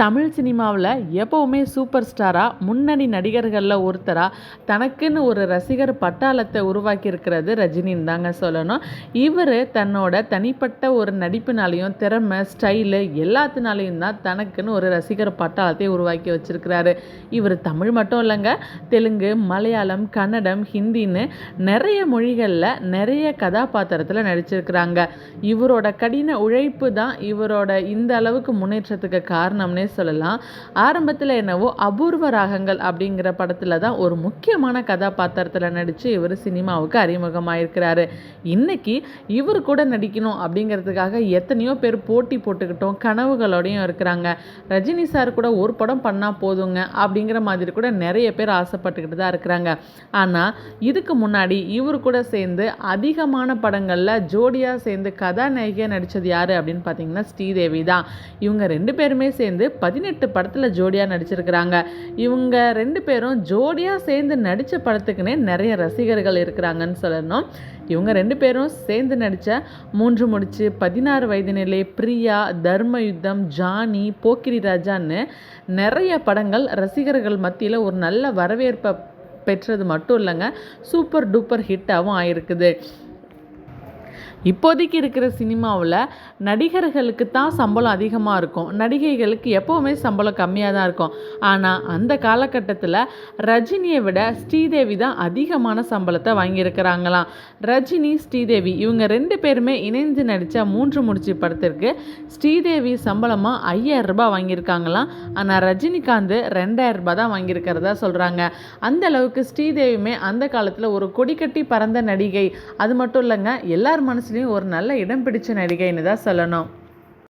தமிழ் சினிமாவில் எப்போவுமே சூப்பர் ஸ்டாராக முன்னணி நடிகர்களில் ஒருத்தராக தனக்குன்னு ஒரு ரசிகர் பட்டாளத்தை உருவாக்கியிருக்கிறது ரஜினின்னு தாங்க சொல்லணும். இவர் தன்னோட தனிப்பட்ட ஒரு நடிப்புனாலையும் திறமை ஸ்டைலு எல்லாத்தினாலையும் தான் தனக்குன்னு ஒரு ரசிகர் பட்டாளத்தை உருவாக்கி வச்சிருக்கிறாரு. இவர் தமிழ் மட்டும் இல்லைங்க தெலுங்கு மலையாளம் கன்னடம் ஹிந்தின்னு நிறைய மொழிகளில் நிறைய கதாபாத்திரத்தில் நடிச்சிருக்கிறாங்க. இவரோட கடின உழைப்பு தான் இவரோட இந்த அளவுக்கு முன்னேற்றத்துக்கு காரணம்னே சொல்லலாம். ஆரம்பத்தில் என்னவோ அபூர்வ ராகங்கள் அப்படிங்கிற படத்தில் தான் ஒரு முக்கியமான கதாபாத்திரத்தில் நடித்து இவர் சினிமாவுக்கு அறிமுகமாயிருக்கிறாரு. இன்னைக்கு இவர் கூட நடிக்கணும் அப்படிங்கிறதுக்காக எத்தனையோ பேர் போட்டி போட்டுக்கிட்டோம் கனவுகளோடையும் இருக்கிறாங்க. ரஜினி சார் கூட ஒரு படம் பண்ணால் போதுங்க அப்படிங்கிற மாதிரி கூட நிறைய பேர் ஆசைப்பட்டுக்கிட்டு தான் இருக்கிறாங்க. ஆனால் இதுக்கு முன்னாடி இவர் கூட சேர்ந்து அதிகமான படங்களில் ஜோடியாக சேர்ந்து கதாநாயகியாக நடித்தது யார் அப்படின்னு பார்த்தீங்கன்னா ஸ்ரீதேவி தான். இவங்க ரெண்டு பேருமே சேர்ந்து பதினெட்டு படத்தில் ஜோடியாக நடிச்சிருக்கிறாங்க. இவங்க ரெண்டு பேரும் ஜோடியாக சேர்ந்து நடித்த படத்துக்குன்னே நிறைய ரசிகர்கள் இருக்கிறாங்கன்னு சொல்லணும். இவங்க ரெண்டு பேரும் சேர்ந்து நடித்த மூன்று முடிச்சு பதினாறு வயது நிலை பிரியா தர்ம யுத்தம் ஜானி போக்கிரி ராஜான்னு நிறைய படங்கள் ரசிகர்கள் மத்தியில் ஒரு நல்ல வரவேற்பை பெற்றது மட்டும் இல்லைங்க சூப்பர் டூப்பர் ஹிட்டாகவும் ஆயிருக்குது. இப்போதைக்கு இருக்கிற சினிமாவில் நடிகர்களுக்கு தான் சம்பளம் அதிகமாக இருக்கும். நடிகைகளுக்கு எப்போவுமே சம்பளம் கம்மியாக தான் இருக்கும். ஆனால் அந்த காலகட்டத்தில் ரஜினியை விட ஸ்ரீதேவி தான் அதிகமான சம்பளத்தை வாங்கியிருக்கிறாங்களாம். ரஜினி ஸ்ரீதேவி இவங்க ரெண்டு பேருமே இணைந்து நடித்த மூன்று முடிச்சு படத்திற்கு ஸ்ரீதேவி சம்பளமாக ஐயாயிரம் ரூபாய் வாங்கியிருக்காங்களாம். ஆனால் ரஜினிகாந்த் ரெண்டாயிரம் ரூபாய் தான் வாங்கியிருக்கிறதா சொல்கிறாங்க அந்த அளவுக்கு ஸ்ரீதேவியுமே அந்த காலத்தில் ஒரு கொடிக்கட்டி பறந்த நடிகை. அது மட்டும் இல்லைங்க எல்லார் மனசுலேயும் ஒரு நல்ல இடம் பிடிச்ச நடிகைன்னு தான் சொல்லணும்.